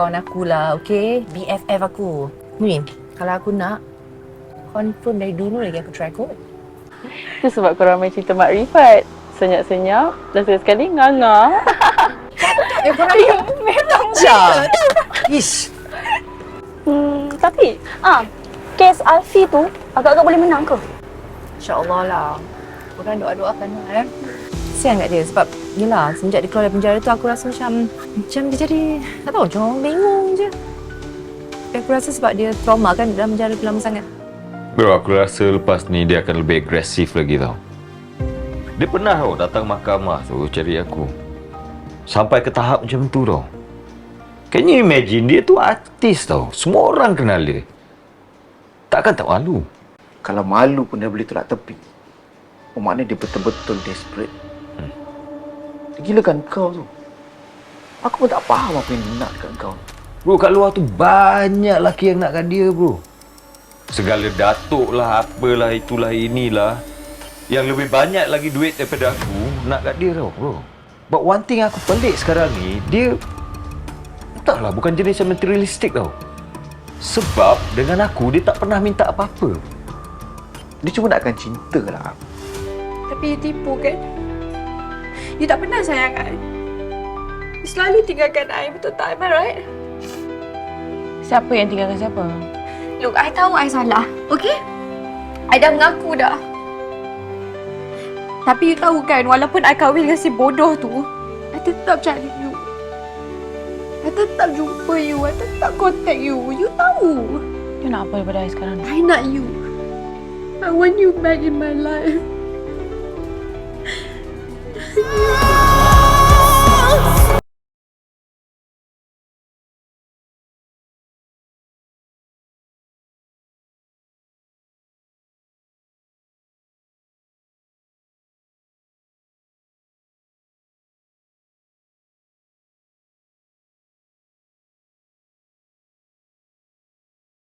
kawan aku lah, okay? BFF aku. Ni, kalau aku nak, confirm dari dulu lagi aku try kot. Itu sebab korang main cerita Mak Rifat. Senyap-senyap, dah sekali nganga. Eh, korang Memang ajar. Ish. Hmm, tapi, ah, kes Alfi tu agak-agak boleh menang ke? InsyaAllah lah. Korang doa-doakan lah eh. Kesian kat dia sebab yelah semenjak dia keluar dari penjara tu aku rasa macam macam dia jadi tak tahu macam bingung je. Tapi aku rasa sebab dia trauma kan dalam penjara tu lama sangat. Bro, aku rasa lepas ni dia akan lebih agresif lagi tau. Dia pernah tau datang mahkamah tu cari aku. Sampai ke tahap macam tu tau. Can you imagine dia tu artis tau. Semua orang kenal dia. Takkan tak malu. Kalau malu pun dia boleh tolak tepi. Oh, maknanya dia betul-betul desperate. Hmm. Dia gilakan kau tu. Aku pun tak faham apa yang dia nak dekat kau. Bro, kat luar tu banyak lelaki yang nakkan dia bro. Segala datuk lah, apalah, itulah, inilah. Yang lebih banyak lagi duit daripada aku nak kat dia tau bro. But one thing aku pelik sekarang ni, dia Entahlah, bukan jenis yang materialistik tau. Sebab dengan aku, dia tak pernah minta apa-apa. Dia cuma nakkan cinta lah. Tapi you tipu kan? You tak pernah sayang I. You selalu tinggalkan I, betul tak? Am I right? Siapa yang tinggalkan siapa? Look, I tahu I salah, okay? I dah mengaku dah. Tapi you tahu kan, walaupun I kahwin dengan si bodoh tu, I tetap cari you. I tetap jumpa you, I tetap contact you. You tahu. You nak apa daripada I sekarang? I nak you. I want you back in my life. No!